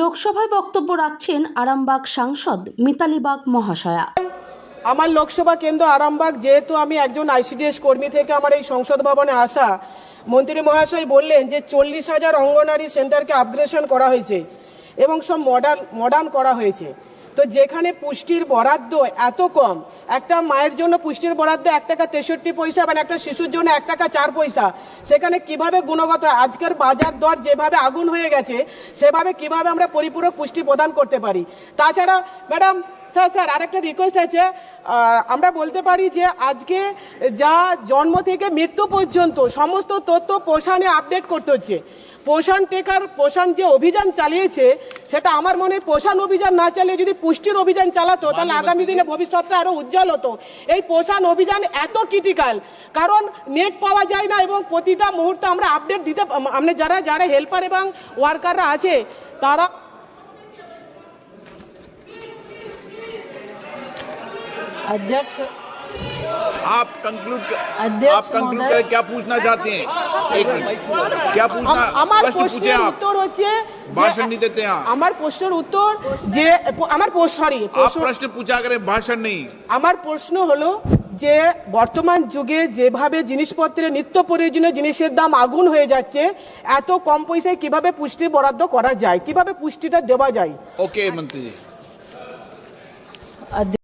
লোকসভায় বক্তব্য রাখছেন আরামবাগ সাংসদ মিতালি বাগ মহাশয়া। আমার লোকসভা কেন্দ্র আরামবাগ, যেহেতু আমি একজন আইসিডিএস কর্মী থেকে আমার এই সংসদ ভবনে আসা, মন্ত্রী মহাশয় বললেন যে চল্লিশ হাজার অঙ্গনারী সেন্টারকে আপগ্রেশন করা হয়েছে এবং সব মডার্ন মডার্ন করা হয়েছে। তো যেখানে পুষ্টির বরাদ্দ এত কম একটা মায়ের জন্য পুষ্টির বরাদ্দ এক টাকা তেষট্টি পয়সা এবং একটা শিশুর জন্য এক টাকা চার পয়সা। সেখানে কীভাবে গুণগত আজকের বাজার দর যেভাবে আগুন হয়ে গেছে সেভাবে কীভাবে আমরা পরিপূরক পুষ্টি প্রদান করতে পারি? তাছাড়া ম্যাডাম স্যার স্যার আরেকটা রিকোয়েস্ট আছে। আমরা বলতে পারি যে আজকে যা জন্ম থেকে মৃত্যু পর্যন্ত সমস্ত তথ্য পোষণে আপডেট করতে হচ্ছে। পোষণ টেকার পোষণ যে অভিযান চালিয়েছে সেটা আমার মনে হয় পোষণ অভিযান না চালিয়ে যদি পুষ্টির অভিযান চালাতো তাহলে আগামী দিনে ভবিষ্যৎটা আরও উজ্জ্বল হতো এই পোষণ অভিযান এত ক্রিটিক্যাল কারণ নেট পাওয়া যায় না এবং প্রতিটা মুহূর্তে আমরা আপডেট দিতে আমরা যারা যারা হেল্পার এবং ওয়ার্কাররা আছে তারা अध्यक्ष आप कंक्लूड अध्यक्ष आप कंक्लूड महोदय। करें क्या पूछना चाहते हैं एक मिनट क्या पूछना আম- আমার प्रश्न पूछे প্রশ্নের आप উত্তর হচ্ছে যে- भाषण नहीं देते आप আমার প্রশ্নের উত্তর যে আমার সরি आप प्रश्न पूछा करें भाषण नहीं আমার প্রশ্ন হলো যে বর্তমান যুগে যেভাবে জিনিসপত্রের নিত্য প্রয়োজনীয় জিনিসের দাম আগুন হয়ে যাচ্ছে এত কম পয়সায় কিভাবে পুষ্টির বরাদ্দ করা যায় কিভাবে পুষ্টিটা দেওয়া যায় ओके मंत्री जी अध्यक्ष